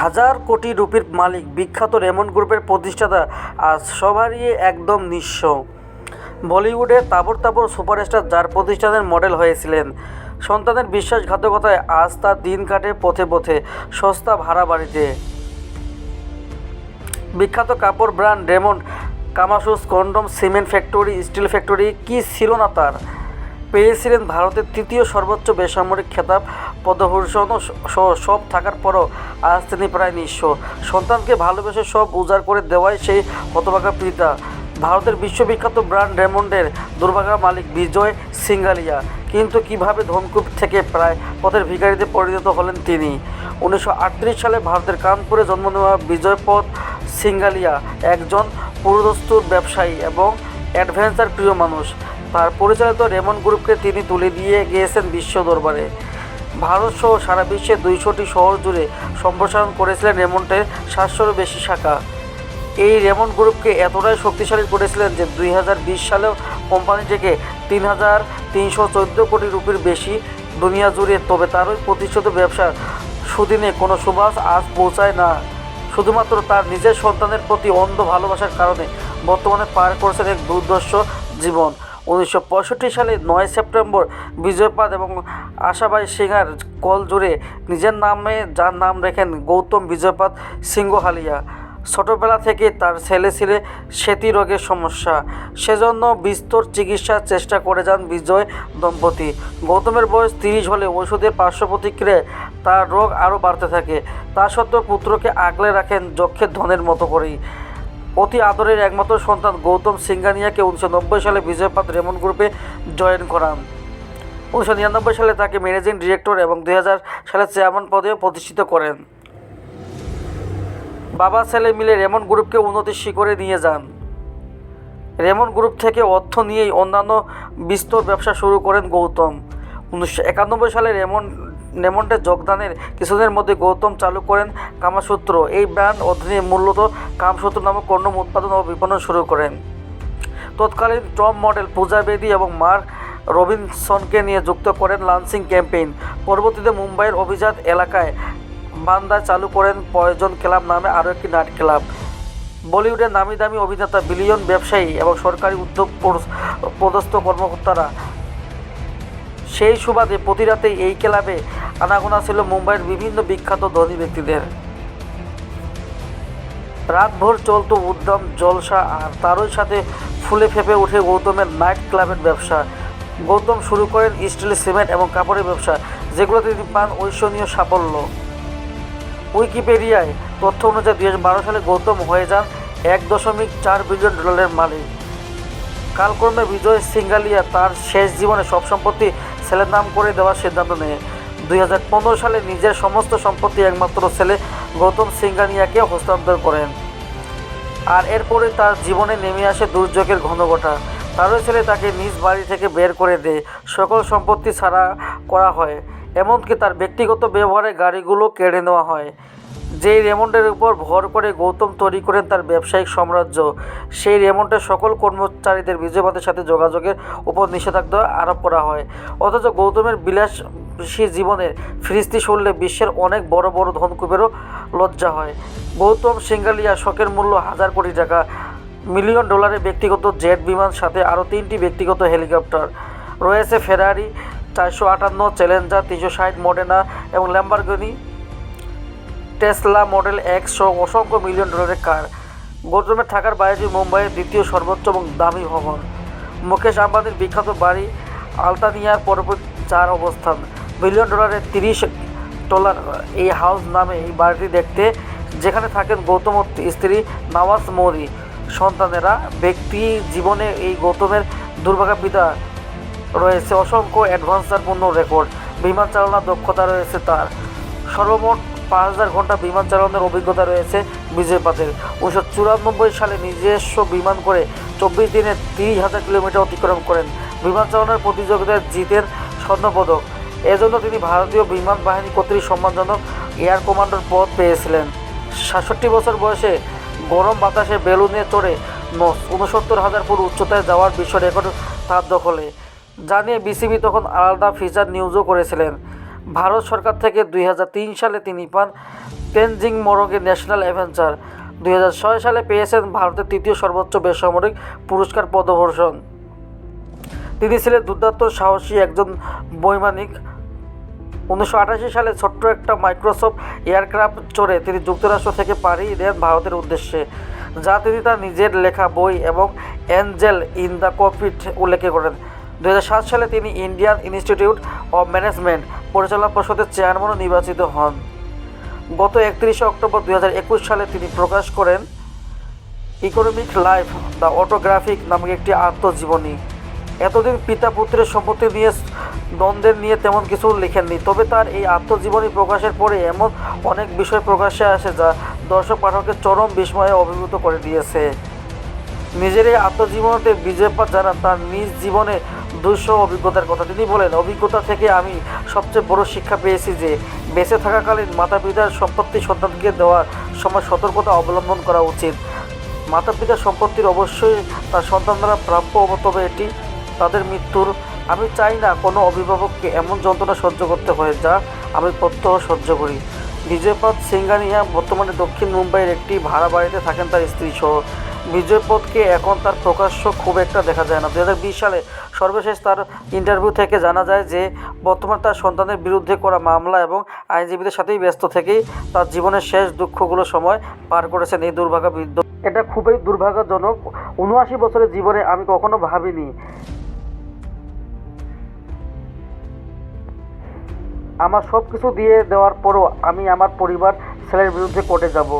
হাজার কোটি রুপির মালিক, বিখ্যাত রেমন্ড গ্রুপের প্রতিষ্ঠাতা আজ সবারই একদম নিঃস্ব। বলিউডে তাবড় তাবর সুপারস্টার যার প্রতিষ্ঠানের মডেল হয়েছিলেন, সন্তানের বিশ্বাসঘাতকতায় আজ তার দিন কাটে পথে পথে সস্তা ভাড়া বাড়িতে। বিখ্যাত কাপড় brand Raymond কামাসুস condom, cement factory, steel factory, কি ছিল না তার? পেয়েছিলেন ভারতের তৃতীয় সর্বোচ্চ বেসামরিক খেতাব পদভূষণ সব থাকার পরও আজ তিনি প্রায় নিঃস্ব। সন্তানকে ভালোবেসে সব উজাড় করে দেওয়াই সেই হতভাগা পিতা। ভারতের বিশ্ববিখ্যাত ব্র্যান্ড রেমন্ডের দুর্ভাগা মালিক বিজয় সিঙ্গালিয়া। কিন্তু কীভাবে ধনকূপ থেকে প্রায় পথের ভিখারিতে পরিণত হলেন তিনি? উনিশশো আটত্রিশ সালে ভারতের কানপুরে জন্ম নেওয়া বিজয়পদ সিঙ্গালিয়া একজন পুরোদস্তুর ব্যবসায়ী এবং অ্যাডভেঞ্চার প্রিয় মানুষ। তার পরিচালিত রেমন গ্রুপকে তিনি তুলে দিয়ে গিয়েছেন বিশ্ব দরবারে। ভারত সহ সারা বিশ্বে দুইশোটি শহর জুড়ে সম্প্রসারণ করেছিলেন রেমন্ডের সাতশোরও বেশি শাখা। এই রেমন গ্রুপকে এতটাই শক্তিশালী করেছিলেন যে দুই হাজার বিশ সালেও কোম্পানিটিকে তিন হাজার তিনশো চোদ্দ কোটি রুপির বেশি দুনিয়া জুড়ে, তবে তারই প্রতিষ্ঠিত ব্যবসার সুদিনে কোনো সুবাস আজ পৌঁছায় না। শুধুমাত্র তার নিজের সন্তানের প্রতি অন্ধ ভালোবাসার কারণে বর্তমানে পার করেছেন এক দুর্দর্শ জীবন। উনিশশো পঁয়ষট্টি সালে নয় সেপ্টেম্বর বিজয়পাদ এবং আশাবাই সিংহার কল জুড়ে নিজের নামে যার নাম রেখেন গৌতম বিজয়পাদ সিংহহালিয়া। ছোটোবেলা থেকে তার ছেলে ছেলে সেতী রোগের সমস্যা। সেজন্য বিস্তর চিকিৎসার চেষ্টা করে যান বিজয় দম্পতি। গৌতমের বয়স তিরিশ হলে ওষুধের পার্শ্ব প্রতিক্রিয়ায় তার রোগ আরও বাড়তে থাকে। তা সত্ত্বেও পুত্রকে আগলে রাখেন যক্ষের ধনের মতো করেই। অতি আদরের একমাত্র সন্তান গৌতম সিঙ্গানিয়াকে উনিশশো নব্বই সালে বিজয়পাত রেমন গ্রুপে জয়েন করান। উনিশশো নিরানব্বই সালে তাকে ম্যানেজিং ডিরেক্টর এবং দু হাজার সালে চেয়ারম্যান পদেও প্রতিষ্ঠিত করেন। বাবা ছেলে মিলে রেমন গ্রুপকে উন্নতির শিখরে নিয়ে যান। রেমন গ্রুপ থেকে অর্থ নিয়েই অন্যান্য বিস্তর ব্যবসা শুরু করেন গৌতম। উনিশশো একানব্বই সালে রেমন রেমন্ডে যোগদানের কিছুদিনের মধ্যে গৌতম চালু করেন কামাসূত্র। এই ব্র্যান্ড অধীনে মূলত কামসূত্র নামক কন্ডম উৎপাদন ও বিপণন শুরু করেন। তৎকালীন টপ মডেল পূজা বেদী এবং মার্ক রবিনসনকে নিয়ে যুক্ত করেন লঞ্চিং ক্যাম্পেইন। পরবর্তীতে মুম্বাইয়ের অভিজাত এলাকায় বান্দায় চালু করেন পয়জন ক্লাব নামে আরও একটি নাট ক্লাব। বলিউডের নামি দামি অভিনেতা, বিলিয়ন ব্যবসায়ী এবং সরকারি উদ্যোগ পদস্থ কর্মকর্তারা সেই সুবাদে প্রতি রাতেই এই ক্লাবে আনাগোনা ছিল মুম্বাইয়ের বিভিন্ন বিখ্যাত ধনী ব্যক্তিদের। রাতভর চলতো উদ্যম জলসা আর তারই সাথে ফুলে ফেপে ওঠে গৌতমের নাইট ক্লাবের ব্যবসা। গৌতম শুরু করেন স্টিল, সিমেন্ট এবং কাপড়ের ব্যবসা যেগুলো তিনি পান ঐশ্বনীয় সাফল্য। উইকিপিডিয়ায় তথ্য অনুযায়ী দুই হাজার বারো সালে গৌতম হয়ে যান এক দশমিক চার বিলিয়ন ডলারের মালিক। কালক্রমে বিজয় সিঙ্গালিয়া তার শেষ জীবনে সব সম্পত্তি ছেলের নাম করে দেওয়ার সিদ্ধান্ত নেয়। দুই হাজার পনেরো সালে নিজের সমস্ত সম্পত্তি একমাত্র ছেলে গৌতম সিঙ্গানিয়াকে হস্তান্তর করেন। আর এরপরে তার জীবনে নেমে আসে দুর্যোগের ঘনঘটা। তারও ছেলে তাকে নিজ বাড়ি থেকে বের করে দেয়। সকল সম্পত্তি ছাড়া করা হয়, এমনকি তার ব্যক্তিগত ব্যবহারে গাড়িগুলো কেড়ে নেওয়া হয়। যেই রেমন্ডের উপর ভর করে গৌতম তৈরি করেন তার ব্যবসায়িক সাম্রাজ্য, সেই রেমন্ডের সকল কর্মচারীদের বিজয়বাদের সাথে যোগাযোগের উপর নিষেধাজ্ঞা আরোপ করা হয়। অথচ গৌতমের বিলাস বিলাসী জীবনের ফিরিস্তি শুনলে বিশ্বের অনেক বড় বড় ধনকুবেরও লজ্জা হয়। গৌতম সিঙ্গালিয়া শখের মূল্য হাজার কোটি টাকা, মিলিয়ন ডলারের ব্যক্তিগত জেট বিমান সাথে আরও তিনটি ব্যক্তিগত হেলিকপ্টার, রয়েছে ফেরারি চারশো আটান্ন, চ্যালেঞ্জার তিনশো ষাট, মডেনা এবং ল্যাম্বারগনি। টেসলা মডেল এক্স সহ অসংখ্য মিলিয়ন ডলারের কার। গৌতমের থাকার বাড়িটি মুম্বাইয়ের দ্বিতীয় সর্বোচ্চ এবং দামি ভবন। মুকেশ আম্বানির বিখ্যাত বাড়ি আলতানিয়ার পরবর্তী চার অবস্থান। বিলিয়ন ডলারের তিরিশ ডলার এই হাউস নামে এই বাড়িটি দেখতে, যেখানে থাকেন গৌতম স্ত্রী নওয়াজ মৌরি। সন্তানেরা, ব্যক্তি জীবনে এই গৌতমের দুর্ভাগা পিতা রয়েছে। অসংখ্য অ্যাডভান্সারপূর্ণ রেকর্ড। বিমান চালনার দক্ষতা রয়েছে তার। সর্বমোট পাঁচ হাজার ঘণ্টা বিমান চালানোর অভিজ্ঞতা রয়েছে বিজয়পাতের উনিশশো চুরানব্বই সালে নিজস্ব বিমান করে চব্বিশ দিনে তিরিশ হাজার কিলোমিটার অতিক্রম করেন। বিমান চালানোর প্রতিযোগিতায় জিতের স্বর্ণপদক। এজন্য তিনি ভারতীয় বিমান বাহিনী কর্তৃক সম্মানজনক এয়ার কমান্ডার পদ পেয়েছিলেন। সাতষট্টি বছর বয়সে গরম বাতাসে বেলুনে চড়ে উনসত্তর হাজার ফুট উচ্চতায় যাওয়ার বিশ্ব রেকর্ড তার দখলে। জানিয়ে বিসিবি তখন আলাদা ফিচার নিউজও করেছিলেন। ভারত সরকার থেকে দুই হাজার তিন সালে তিনি পান তেনজিং মোরগে ন্যাশনাল অ্যাডভেঞ্চার। দুই হাজার ছয় সালে পেয়েছেন ভারতের তৃতীয় সর্বোচ্চ বেসামরিক পুরস্কার পদভূষণ। তিনি ছিলেন দুর্দান্ত সাহসী একজন বৈমানিক। উনিশশো আটাশি সালে ছোট্ট একটা মাইক্রোসফট এয়ারক্রাফট চড়ে তিনি যুক্তরাষ্ট্র থেকে পাড়ি দেন ভারতের উদ্দেশ্যে, যা তিনি তার নিজের লেখা বই এবং অ্যাঞ্জেল ইন দ্য কপিট উল্লেখ করেন। দুই হাজার সাত সালে তিনি ইন্ডিয়ান ইনস্টিটিউট অব ম্যানেজমেন্ট পরিচালনা পরিষদের চেয়ারম্যানও নির্বাচিত হন। গত একত্রিশে অক্টোবর দুই হাজার একুশ সালে তিনি প্রকাশ করেন ইকোনমিক লাইফ, দ্য অটোগ্রাফিক নামক একটি আত্মজীবনী। এতদিন পিতা পুত্রের সম্পত্তি নিয়ে দ্বন্দ্বের নিয়ে তেমন কিছু লেখেননি, তবে তার এই আত্মজীবনী প্রকাশের পরে এমন অনেক বিষয় প্রকাশ্যে আসে যা দর্শক পাঠকের চরম বিস্ময়ে অভিভূত করে দিয়েছে। নিজের এই আত্মজীবনীতে বিজয়পাত জানান তার নিজ জীবনে দুঃসহ অভিজ্ঞতার কথা। তিনি বলেন, অভিজ্ঞতা থেকে আমি সবচেয়ে বড় শিক্ষা পেয়েছি যে, বেঁচে থাকাকালীন মাতা পিতার সম্পত্তি সন্তানকে দেওয়ার সময় সতর্কতা অবলম্বন করা উচিত। মাতা পিতার সম্পত্তির অবশ্যই তার সন্তানরা প্রাপ্য তবে এটি তাদের মৃত্যুর আমি চাই না কোনো অভিভাবককে এমন যন্ত্রণা সহ্য করতে হয় যা আমি প্রত্যহ সহ্য করি। বিজয়পথ সিঙ্গানিয়া বর্তমানে দক্ষিণ মুম্বাইয়ের একটি ভাড়া বাড়িতে থাকেন তার স্ত্রী সহ বিজয়পথকে এখন তার প্রকাশ্য খুব একটা দেখা যায় না। দু হাজার বিশ সালে সর্বশেষ তার ইন্টারভিউ থেকে জানা যায় যে, বর্তমানে তার সন্তানের বিরুদ্ধে করা মামলা এবং আইনজীবীদের সাথেই ব্যস্ত থেকেই তার জীবনের শেষ দুঃখগুলো সময় পার করেছেন এই দুর্ভাগা বৃদ্ধ। এটা খুবই দুর্ভাগ্যজনক। উনআশি বছরের জীবনে আমি কখনো ভাবিনি। আমার সব কিছু দিয়ে দেওয়ার পরও আমি আমার পরিবার, ছেলের বিরুদ্ধে কোর্টে যাব।